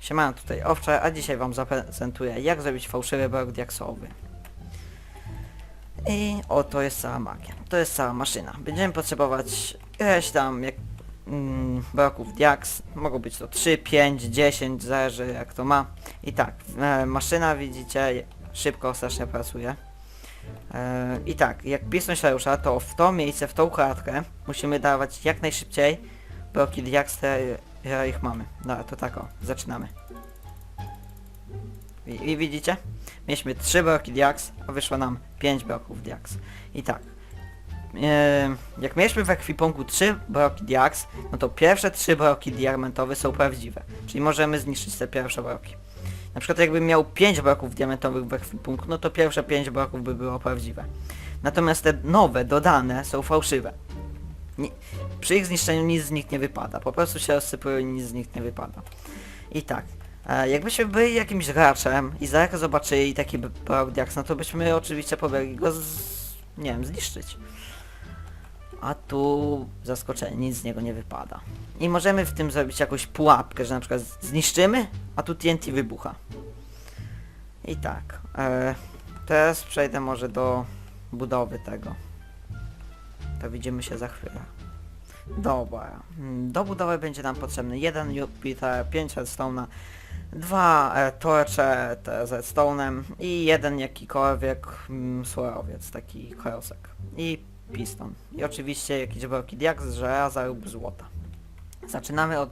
Siemano, tutaj Owcze, a dzisiaj wam zaprezentuję jak zrobić fałszywy blok diaksowy. I oto jest cała magia. To jest cała maszyna. Będziemy potrzebować ileś tam jak, mm, bloków diaks. Mogą być to 3, 5, 10, zależy jak to ma. I tak, e, maszyna widzicie szybko strasznie pracuje. E, I tak, jak pismo się rusza, to w to miejsce, w tą klatkę musimy dawać jak najszybciej bloki diaks, ja ich mamy. No to tak o, zaczynamy. I, I widzicie? Mieliśmy 3 bloki diaks, a wyszło nam 5 bloków diaks. I tak. E, jak mieliśmy w ekwipunku 3 bloki diaks, no to pierwsze 3 bloki diamentowe są prawdziwe. Czyli możemy zniszczyć te pierwsze bloki. Na przykład jakbym miał 5 bloków diamentowych w ekwipunku, no to pierwsze 5 bloków by było prawdziwe. Natomiast te nowe, dodane są fałszywe. Nie, przy ich zniszczeniu nic z nich nie wypada. Po prostu się rozsypują i nic z nich nie wypada. I tak. E, jakbyśmy byli jakimś graczem i za zobaczyli taki b- blok diaks, no to byśmy oczywiście pobiegli go z, nie wiem, zniszczyć. A tu zaskoczenie, nic z niego nie wypada. I możemy w tym zrobić jakąś pułapkę, że na przykład zniszczymy, a tu TNT wybucha. I tak. E, teraz przejdę może do budowy tego. To widzimy się za chwilę. Dobra. Mm, Do budowy będzie nam potrzebny jeden Jupiter, 5 redstone'a, dwa e, torcze te z redstone'em i jeden jakikolwiek mm, surowiec, taki krosek. I piston. I oczywiście jakieś bloki diaks z żelaza lub złota. Zaczynamy od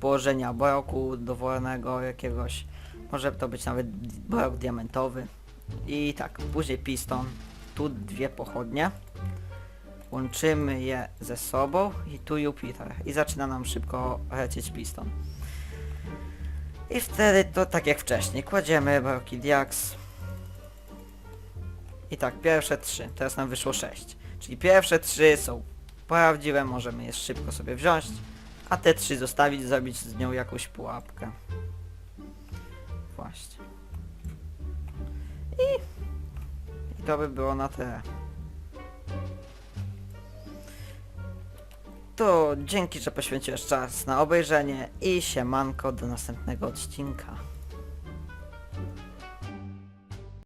położenia bloku dowolnego jakiegoś. Może to być nawet blok diamentowy. I tak, później piston. Tu dwie pochodnie. Łączymy je ze sobą i tu Jupiter. I zaczyna nam szybko lecieć piston. I wtedy to tak jak wcześniej. Kładziemy bloki diaks. I tak, pierwsze trzy. Teraz nam wyszło sześć. Czyli pierwsze trzy są prawdziwe, możemy je szybko sobie wziąć. A te trzy zostawić, zrobić z nią jakąś pułapkę. Właśnie. I, I to by było na tyle. To dzięki, że poświęciłeś czas na obejrzenie i siemanko do następnego odcinka.